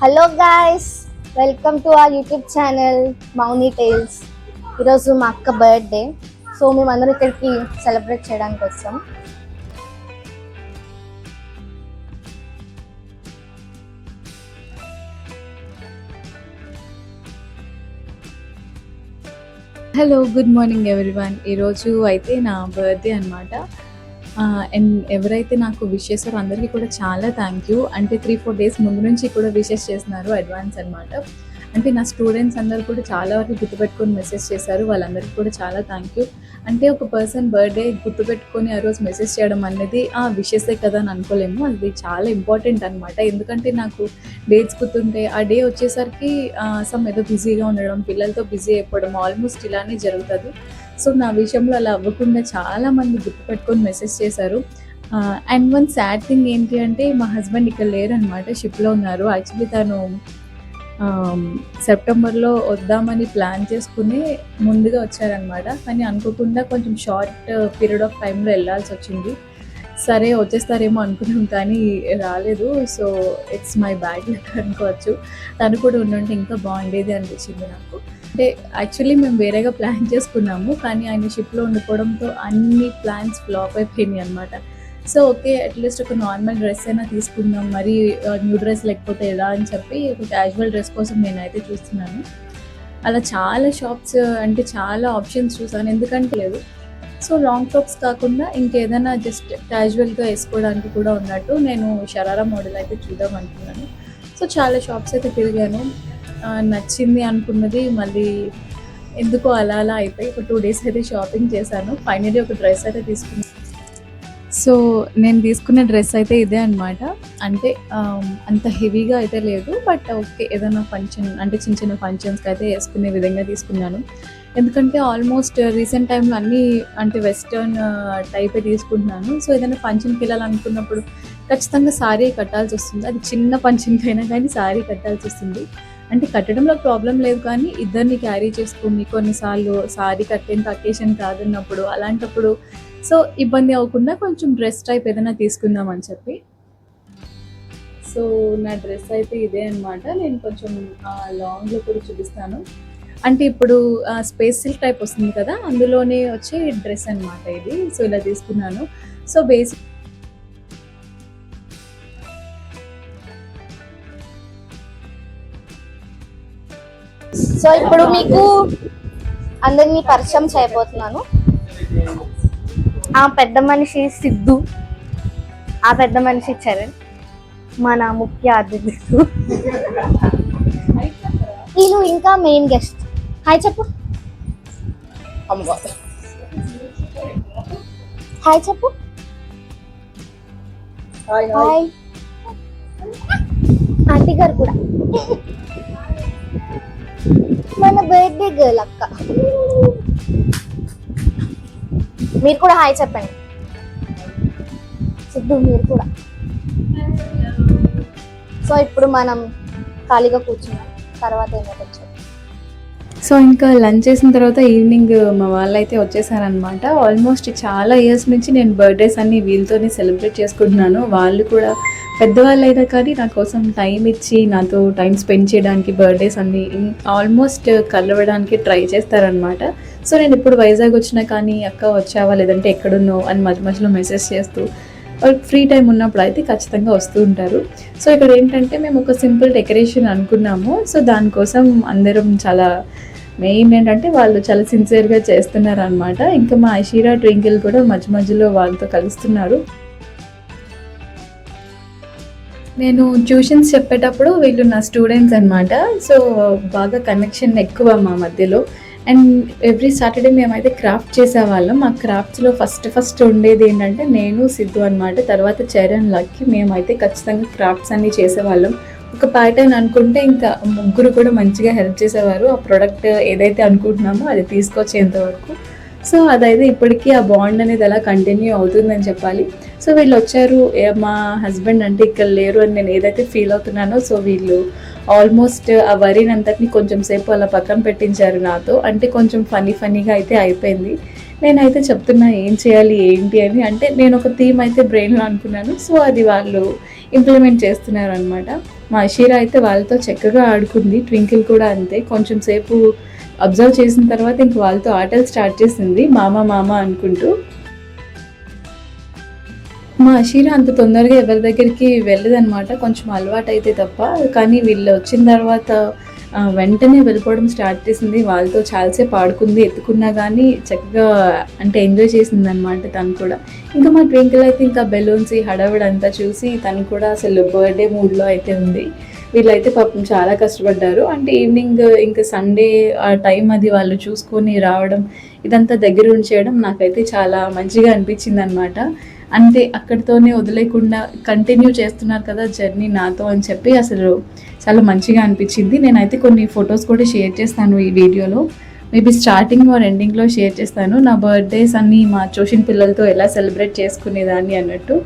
Hello guys welcome to our YouTube channel Mouni tales ఈరోజు మా అక్క బర్త్డే సో మేమందరం ఇక్కడికి సెలబ్రేట్ చేయడానికి వచ్చాం. హలో గుడ్ మార్నింగ్ ఎవ్రీవన్ ఈరోజు అయితే నా బర్త్డే అనమాట అండ్ ఎవరైతే నాకు విష్ చేశారో అందరికీ కూడా చాలా థ్యాంక్ యూ అంటే త్రీ ఫోర్ డేస్ ముందు నుంచి కూడా విషెస్ చేస్తున్నారు అడ్వాన్స్ అనమాట అంటే నా స్టూడెంట్స్ అందరూ కూడా చాలా వరకు గుర్తుపెట్టుకొని మెసేజ్ చేశారు. వాళ్ళందరికీ కూడా చాలా థ్యాంక్ యూ అంటే ఒక పర్సన్ బర్త్డే గుర్తుపెట్టుకొని ఆ రోజు మెసేజ్ చేయడం అనేది ఆ విషయసే కదా అని అనుకోలేము. అది చాలా ఇంపార్టెంట్ అనమాట ఎందుకంటే నాకు డేట్స్ గుర్తుంటే ఆ డే వచ్చేసరికి సమ్ ఏదో బిజీగా ఉండడం పిల్లలతో బిజీ అయిపోవడం ఆల్మోస్ట్ ఇలానే జరుగుతుంది. సో నా విషయంలో అలా అవ్వకుండా చాలా మంది గుర్తుపెట్టుకొని మెసేజ్ చేశారు. అండ్ వన్ సాడ్ థింగ్ ఏంటి అంటే మా హస్బెండ్ ఇక్కడ లేరనమాట షిప్లో ఉన్నారు. యాక్చువల్లీ తను సెప్టెంబర్లో వద్దామని ప్లాన్ చేసుకుని ముందుగా వచ్చారనమాట కానీ అనుకోకుండా కొంచెం షార్ట్ పీరియడ్ ఆఫ్ టైంలో వెళ్ళాల్సి వచ్చింది. సరే వచ్చేస్తారేమో అనుకున్నాం కానీ రాలేదు. సో ఇట్స్ మై బ్యాడ్ అనుకోవచ్చు. తను కూడా ఉండుంటే ఇంకా బాగుండేది అనిపించింది నాకు. అంటే యాక్చువల్లీ మేము వేరేగా ప్లాన్ చేసుకున్నాము. కానీ ఆయన షిప్లో ఉండిపోవడంతో అన్ని ప్లాన్స్ ఫ్లాప్ అయిపోయినాయి అనమాట సో ఓకే అట్లీస్ట్ ఒక నార్మల్ డ్రెస్ అయినా తీసుకుందాం. మరి న్యూ డ్రెస్ లేకపోతే ఎలా అని చెప్పి ఒక క్యాజువల్ డ్రెస్ కోసం నేనైతే చూస్తున్నాను. అలా చాలా షాప్స్ అంటే చాలా ఆప్షన్స్ చూసాను. ఎందుకంటే లేదు. సో లాంగ్ టాప్స్ కాకుండా ఇంకేదైనా జస్ట్ క్యాజువల్గా వేసుకోవడానికి కూడా ఉన్నట్టు నేను షరారా మోడల్ అయితే చూద్దాం అనుకున్నాను. సో చాలా షాప్స్ అయితే తిరిగాను. నచ్చింది అనుకున్నది మళ్ళీ ఎందుకో అలా అలా అయిపోయి ఒక టూ డేస్ అయితే షాపింగ్ చేశాను. ఫైనలీ ఒక డ్రెస్ అయితే తీసుకున్నాను. సో నేను తీసుకున్న డ్రెస్ అయితే ఇదే అనమాట అంటే అంత హెవీగా అయితే లేదు బట్ ఓకే ఏదైనా ఫంక్షన్ అంటే చిన్న చిన్న ఫంక్షన్స్కి అయితే వేసుకునే విధంగా తీసుకున్నాను. ఎందుకంటే ఆల్మోస్ట్ రీసెంట్ టైంలో అన్నీ అంటే వెస్టర్న్ టైపే తీసుకుంటున్నాను. సో ఏదైనా ఫంక్షన్కి వెళ్ళాలనుకున్నప్పుడు ఖచ్చితంగా సారీ కట్టాల్సి వస్తుంది. అది చిన్న ఫంక్షన్కి అయినా కానీ సారీ కట్టాల్సి వస్తుంది. అంటే కట్టడంలో ప్రాబ్లం లేదు కానీ ఇద్దరిని క్యారీ చేసుకుని కొన్నిసార్లు సారీ కట్టేంత అకేషన్ కాదన్నప్పుడు అలాంటప్పుడు సో ఇబ్బంది అవ్వకుండా కొంచెం డ్రెస్ టైప్ ఏదైనా తీసుకుందాం అని చెప్పి. సో నా డ్రెస్ అయితే ఇదే అనమాట నేను కొంచెం లాంగ్లో కూడా చూపిస్తాను. అంటే ఇప్పుడు స్పేస్ సిల్క్ టైప్ వస్తుంది కదా అందులోనే వచ్చే డ్రెస్ అన్నమాట ఇది. సో ఇలా తీసుకున్నాను. సో బేసిక్ సో ఇప్పుడు మీకు అందరినీ పరిచయం చేయబోతున్నాను. ఆ పెద్ద మనిషి సిద్ధు. ఆ పెద్ద మనిషి చరణ్. మన ముఖ్య అతిథులు వీళ్ళు ఇంకా మెయిన్ గెస్ట్ హాయ్ చెప్పు. హాయ్ చెప్పు. హాయ్ ఆంటీ గారు కూడా. మన బర్త్డే గర్ల్ అక్క. మీరు కూడా హాయ్ చెప్పండి. సిద్ధు మీరు కూడా. సో ఇప్పుడు మనం ఖాళీగా కూర్చున్నాం. తర్వాత ఏమైతే వచ్చాం సో ఇంకా లంచ్ చేసిన తర్వాత ఈవినింగ్ మా వాళ్ళు అయితే వచ్చేసారనమాట ఆల్మోస్ట్ చాలా ఇయర్స్ నుంచి నేను బర్త్డేస్ అన్ని వీళ్ళతోనే సెలబ్రేట్ చేసుకుంటున్నాను. వాళ్ళు కూడా పెద్దవాళ్ళు అయినా కానీ నా కోసం టైం ఇచ్చి నాతో టైం స్పెండ్ చేయడానికి బర్త్డేస్ అన్ని ఆల్మోస్ట్ కలవడానికి ట్రై చేస్తారనమాట సో నేను ఇప్పుడు వైజాగ్ వచ్చినా కానీ అక్క వచ్చావా లేదంటే ఎక్కడున్నావు అని మధ్య మధ్యలో మెసేజ్ చేస్తూ వాళ్ళు ఫ్రీ టైం ఉన్నప్పుడు అయితే ఖచ్చితంగా వస్తూ ఉంటారు. సో ఇక్కడ ఏంటంటే మేము ఒక సింపుల్ డెకరేషన్ అనుకున్నాము. సో దానికోసం అందరం చాలా మెయిన్ ఏంటంటే వాళ్ళు చాలా సిన్సియర్గా చేస్తున్నారు అనమాట ఇంకా మా ఐషీరా ట్వింకిల్ కూడా మధ్య మధ్యలో వాళ్ళతో కలుస్తున్నారు. నేను ట్యూషన్స్ చెప్పేటప్పుడు వీళ్ళు నా స్టూడెంట్స్ అనమాట సో బాగా కనెక్షన్ ఎక్కువ మా మధ్యలో. అండ్ ఎవ్రీ సాటర్డే మేమైతే క్రాఫ్ట్ చేసేవాళ్ళం. ఆ క్రాఫ్ట్స్లో ఫస్ట్ ఫస్ట్ ఉండేది ఏంటంటే నేను సిద్ధు అనమాట తర్వాత చరణ్ లక్కి మేమైతే ఖచ్చితంగా క్రాఫ్ట్స్ అన్నీ చేసేవాళ్ళం. ఒక ప్యాటర్న్ అనుకుంటే ఇంకా ముగ్గురు కూడా మంచిగా హెల్ప్ చేసేవారు. ఆ ప్రోడక్ట్ ఏదైతే అనుకుంటున్నామో అది తీసుకొచ్చేంత వరకు. సో అదైతే ఇప్పటికీ ఆ బాండ్ అనేది అలా కంటిన్యూ అవుతుందని చెప్పాలి. సో వీళ్ళు వచ్చారు మా హస్బెండ్ అంటే ఇక్కడ లేరు అని నేను ఏదైతే ఫీల్ అవుతున్నానో సో వీళ్ళు ఆల్మోస్ట్ ఆ వరిని అంతటిని కొంచెం సేపు అలా పక్కన పెట్టించారు నాతో. అంటే కొంచెం ఫనీ ఫనీగా అయితే అయిపోయింది. నేనైతే చెప్తున్నా ఏం చేయాలి ఏంటి అని. అంటే నేను ఒక థీమ్ అయితే బ్రెయిన్లో అనుకున్నాను. సో అది వాళ్ళు ఇంప్లిమెంట్ చేస్తున్నారు అనమాట మా షీరా అయితే వాళ్ళతో చక్కగా ఆడుకుంది ట్వింకిల్ కూడా అంతే. కొంచెం సేపు అబ్జర్వ్ చేసిన తర్వాత ఇంక వాళ్ళతో ఆటలు స్టార్ట్ చేసింది మామ మామ అనుకుంటూ. మా అషీరా అంత తొందరగా ఎవరి దగ్గరికి వెళ్ళదనమాట కొంచెం అలవాటు అయితే తప్ప. కానీ వీళ్ళు వచ్చిన తర్వాత వెంటనే వెళ్ళిపోవడం స్టార్ట్ చేసింది. వాళ్ళతో చాలాసేపు ఆడుకుంది ఎత్తుకున్నా కానీ చక్కగా అంటే ఎంజాయ్ చేసింది అనమాట తను కూడా. ఇంకా మా ట్వింకిల్ అయితే ఇంకా బెలూన్స్ హడావిడంతా అంతా చూసి తను కూడా అసలు బర్త్డే మూడ్లో అయితే ఉంది. వీళ్ళైతే పాపం చాలా కష్టపడ్డారు. అంటే ఈవినింగ్ ఇంకా సండే ఆ టైం అది వాళ్ళు చూసుకొని రావడం ఇదంతా దగ్గర ఉంచేయడం నాకైతే చాలా మంచిగా అనిపించింది అనమాట అంటే అక్కడితోనే వదిలేకుండా కంటిన్యూ చేస్తున్నారు కదా జర్నీ నాతో అని చెప్పి అసలు చాలా మంచిగా అనిపించింది. నేనైతే కొన్ని ఫొటోస్ కూడా షేర్ చేస్తాను ఈ వీడియోలో. మేబీ స్టార్టింగ్ ఆర్ ఎండింగ్లో షేర్ చేస్తాను. నా బర్త్డేస్ అన్నీ మా ట్యూషన్ పిల్లలతో ఎలా సెలబ్రేట్ చేసుకునేదాన్ని అన్నట్టు.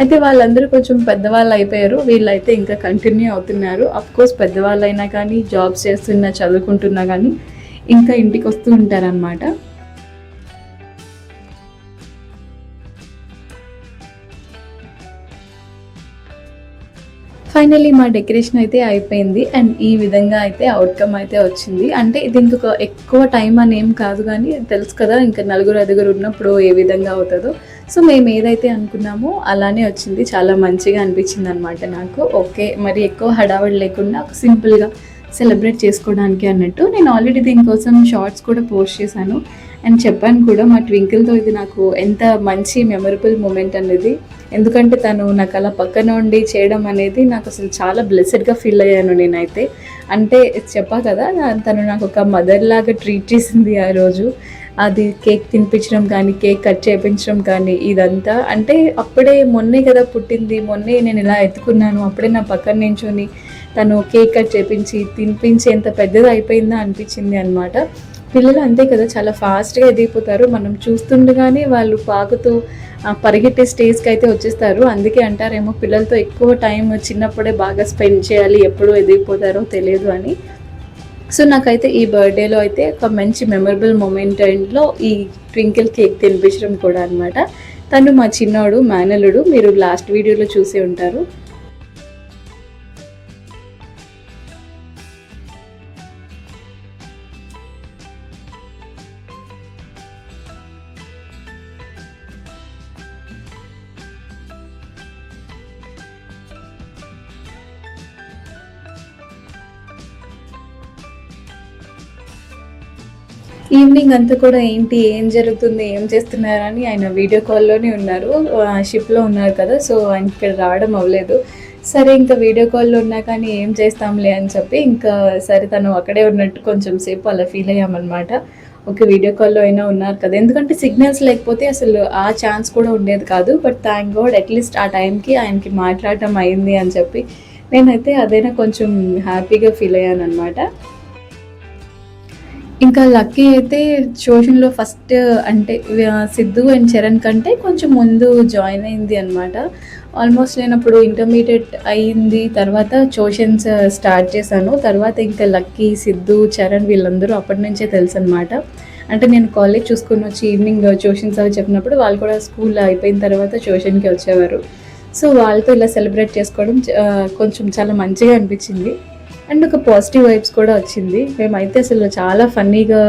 అయితే వాళ్ళందరూ కొంచెం పెద్దవాళ్ళు అయిపోయారు వీళ్ళైతే ఇంకా కంటిన్యూ అవుతున్నారు. అఫ్ కోర్స్ పెద్దవాళ్ళు అయినా కానీ జాబ్స్ చేస్తున్నా చదువుకుంటున్నా కానీ ఇంకా ఇంటికి వస్తూ ఉంటారనమాట ఫైనలీ మా డెకరేషన్ అయితే అయిపోయింది. అండ్ ఈ విధంగా అయితే అవుట్కమ్ అయితే వచ్చింది. అంటే ఇది ఇంకొక ఎక్కువ టైం అని ఏం కాదు కానీ తెలుసు కదా ఇంకా నలుగురు ఐదుగురు ఉన్నప్పుడు ఏ విధంగా అవుతుందో. సో మేము ఏదైతే అనుకున్నామో అలానే వచ్చింది. చాలా మంచిగా అనిపించింది అనమాట నాకు. ఓకే మరి ఎక్కువ హడావడి లేకుండా ఒక సింపుల్గా సెలబ్రేట్ చేసుకోవడానికి అన్నట్టు. నేను ఆల్రెడీ దీనికోసం షార్ట్స్ కూడా పోస్ట్ చేశాను. అండ్ చెప్పాను కూడా మా ట్వింకిల్తో ఇది నాకు ఎంత మంచి మెమరబుల్ మూమెంట్ అనేది. ఎందుకంటే తను నాకు అలా పక్కన ఉండి చేయడం అనేది నాకు అసలు చాలా బ్లెస్సెడ్గా ఫీల్ అయ్యాను నేనైతే. అంటే చెప్పా కదా తను నాకు ఒక మదర్ లాగా ట్రీట్ చేసింది ఆ రోజు. అది కేక్ తినిపించడం కానీ కేక్ కట్ చేయించడం కానీ ఇదంతా. అంటే అప్పుడే మొన్నే కదా పుట్టింది మొన్నే నేను ఇలా ఎత్తుకున్నాను అప్పుడే నా పక్కన నించొని తను కేక్ కట్ చేపించి తినిపించి ఎంత పెద్దది అయిపోయిందా అనిపించింది అనమాట పిల్లలు అంతే కదా చాలా ఫాస్ట్గా ఎదిగిపోతారు. మనం చూస్తుండగానే వాళ్ళు పాకుతూ పరిగెట్టే స్టేజ్కి అయితే వచ్చేస్తారు. అందుకే అంటారేమో పిల్లలతో ఎక్కువ టైం చిన్నప్పుడే బాగా స్పెండ్ చేయాలి ఎప్పుడు ఎదిగిపోతారో తెలియదు అని. సో నాకైతే ఈ బర్త్డేలో అయితే ఒక మంచి మెమరబుల్ మూమెంట్లో ఈ ట్వింకిల్ కేక్ తినిపించడం కూడా అనమాట తను మా చిన్నోడు మేనలుడు మీరు లాస్ట్ వీడియోలో చూసే ఉంటారు. ఈవినింగ్ అంతా కూడా ఏంటి ఏం జరుగుతుంది ఏం చేస్తున్నారని ఆయన వీడియో కాల్లోనే ఉన్నారు. షిప్లో ఉన్నారు కదా సో ఆయన ఇక్కడ రావడం అవ్వలేదు. సరే ఇంకా వీడియో కాల్లో ఉన్నా కానీ ఏం చేస్తాంలే అని చెప్పి ఇంకా సరే తను అక్కడే ఉన్నట్టు కొంచెం సేపు అలా ఫీల్ అయ్యామన్నమాట. ఓకే వీడియో కాల్లో అయినా ఉన్నారు కదా. ఎందుకంటే సిగ్నల్స్ లేకపోతే అసలు ఆ ఛాన్స్ కూడా ఉండేది కాదు. బట్ థ్యాంక్ గాడ్ అట్లీస్ట్ ఆ టైంకి ఆయనకి మాట్లాడటం అయింది అని చెప్పి నేనైతే అదైనా కొంచెం హ్యాపీగా ఫీల్ అయ్యాను అనమాట ఇంకా లక్కీ అయితే ట్యూషన్లో ఫస్ట్ అంటే సిద్ధు అండ్ చరణ్ కంటే కొంచెం ముందు జాయిన్ అయింది అనమాట ఆల్మోస్ట్ నేను అప్పుడు ఇంటర్మీడియట్ అయింది తర్వాత ట్యూషన్స్ స్టార్ట్ చేశాను. తర్వాత ఇంకా లక్కీ సిద్ధు చరణ్ వీళ్ళందరూ అప్పటి నుంచే తెలుసు అనమాట అంటే నేను కాలేజ్ చూసుకుని వచ్చి ఈవినింగ్ ట్యూషన్స్ అవి చెప్పినప్పుడు వాళ్ళు కూడా స్కూల్ అయిపోయిన తర్వాత ట్యూషన్కి వచ్చేవారు. సో వాళ్ళతో ఇలా సెలబ్రేట్ చేసుకోవడం కొంచెం చాలా మంచిగా అనిపించింది. అండ్ ఒక పాజిటివ్ వైబ్స్ కూడా వచ్చింది. మేమైతే అసలు చాలా ఫన్నీగా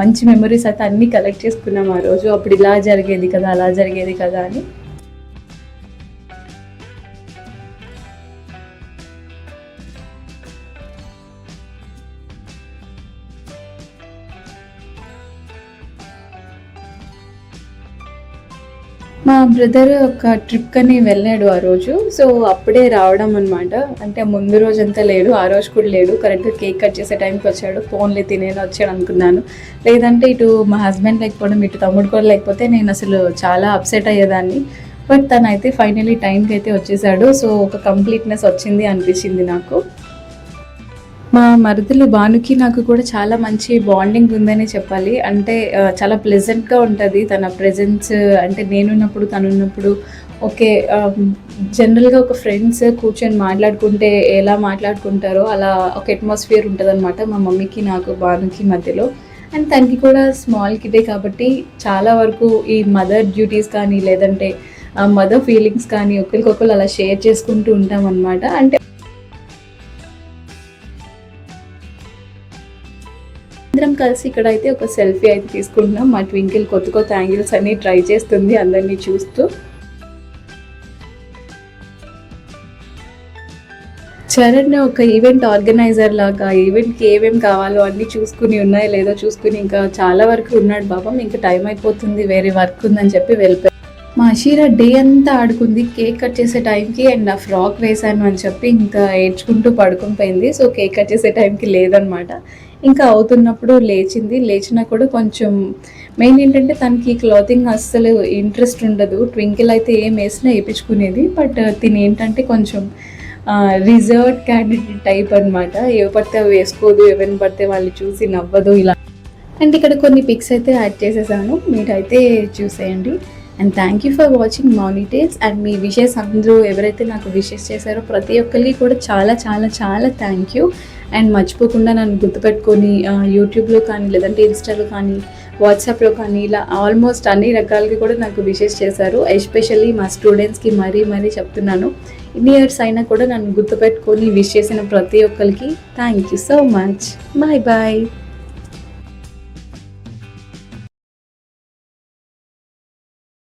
మంచి మెమరీస్ అయితే అన్నీ కలెక్ట్ చేసుకున్నాం ఆ రోజు. అప్పుడు ఇలా జరిగేది కదా అలా జరిగేది కదా అని. మా బ్రదర్ ఒక ట్రిప్ అని వెళ్ళాడు ఆ రోజు. సో అప్పుడే రావడం అనమాట అంటే ముందు రోజు అంతా లేడు ఆ రోజు కూడా లేడు. కరెక్ట్గా కేక్ కట్ చేసే టైంకి వచ్చాడు. ఫోన్లే తినేది వచ్చాడు అనుకున్నాను. లేదంటే ఇటు మా హస్బెండ్ లేకపోవడం ఇటు తమ్ముడు కూడా లేకపోతే నేను అసలు చాలా అప్సెట్ అయ్యేదాన్ని. బట్ తను అయితే ఫైనలీ టైంకి అయితే వచ్చేసాడు. సో ఒక కంప్లీట్నెస్ వచ్చింది అనిపించింది నాకు. మా మరుదులు భానుకి నాకు కూడా చాలా మంచి బాండింగ్ ఉందని చెప్పాలి. అంటే చాలా ప్లెజెంట్గా ఉంటుంది తన ప్రెజెన్స్ అంటే నేనున్నప్పుడు తనున్నప్పుడు ఓకే జనరల్గా ఒక ఫ్రెండ్స్ కూర్చొని మాట్లాడుకుంటే ఎలా మాట్లాడుకుంటారో అలా ఒక అట్మాస్ఫియర్ ఉంటుంది మా మమ్మీకి నాకు భానుకి మధ్యలో. అండ్ తనకి కూడా స్మాల్ కిడే కాబట్టి చాలా వరకు ఈ మదర్ డ్యూటీస్ కానీ లేదంటే మదర్ ఫీలింగ్స్ కానీ ఒకరికొకరు అలా షేర్ చేసుకుంటూ ఉంటాం అనమాట అంటే అందరం కలిసి ఇక్కడ అయితే ఒక సెల్ఫీ అయితే తీసుకుంటున్నాం. మా ట్వింకిల్ కొత్త కొత్త యాంగిల్స్ అన్ని ట్రై చేస్తుంది అందరినీ చూస్తూ. చరణ్ ఒక ఈవెంట్ ఆర్గనైజర్ లాగా ఈవెంట్కి ఏమేమి కావాలో అన్నీ చూసుకుని ఉన్నాయో లేదో చూసుకుని ఇంకా చాలా వరకు ఉన్నాడు పాపం. ఇంకా టైం అయిపోతుంది వేరే వర్క్ ఉందని చెప్పి వెళ్ళిపోయి. మా అషీరా డే అంతా ఆడుకుంది కేక్ కట్ చేసే టైంకి అండ్ ఆ ఫ్రాక్ వేశాను అని చెప్పి ఇంకా ఏడ్చుకుంటూ పడుకుని పోయింది. సో కేక్ కట్ చేసే టైంకి లేదనమాట. ఇంకా అవుతున్నప్పుడు లేచింది. లేచినా కూడా కొంచెం మెయిన్ ఏంటంటే తనకి క్లాతింగ్ అస్సలు ఇంట్రెస్ట్ ఉండదు. ట్వింకిల్ అయితే ఏం వేసినా వేయించుకునేది. బట్ తిని ఏంటంటే కొంచెం రిజర్వ్డ్ క్యాండిడేట్ టైప్ అనమాట ఏ పడితే అవి వేసుకోదు ఎవరిని పడితే వాళ్ళు చూసి నవ్వదు ఇలా. అండ్ ఇక్కడ కొన్ని పిక్స్ అయితే యాడ్ చేసేసాను. మీరైతే చూసేయండి. And thank you for watching Mani tales and me wishes అందరూ ఎవరైతే నాకు విషెస్ చేశారో ప్రతి ఒక్కరికి కూడా చాలా చాలా చాలా థ్యాంక్ యూ. అండ్ మర్చిపోకుండా నన్ను గుర్తుపెట్టుకొని యూట్యూబ్లో కానీ లేదంటే ఇన్స్టాలో కానీ వాట్సాప్లో కానీ ఇలా ఆల్మోస్ట్ అన్ని రకాలుగా కూడా నాకు విషెస్ చేశారు. ఎస్పెషల్లీ మా స్టూడెంట్స్కి మరీ మరీ చెప్తున్నాను. ఇన్ని ఇయర్స్ అయినా కూడా నన్ను గుర్తుపెట్టుకొని విష్ చేసిన ప్రతి ఒక్కరికి thank you so much. Bye bye.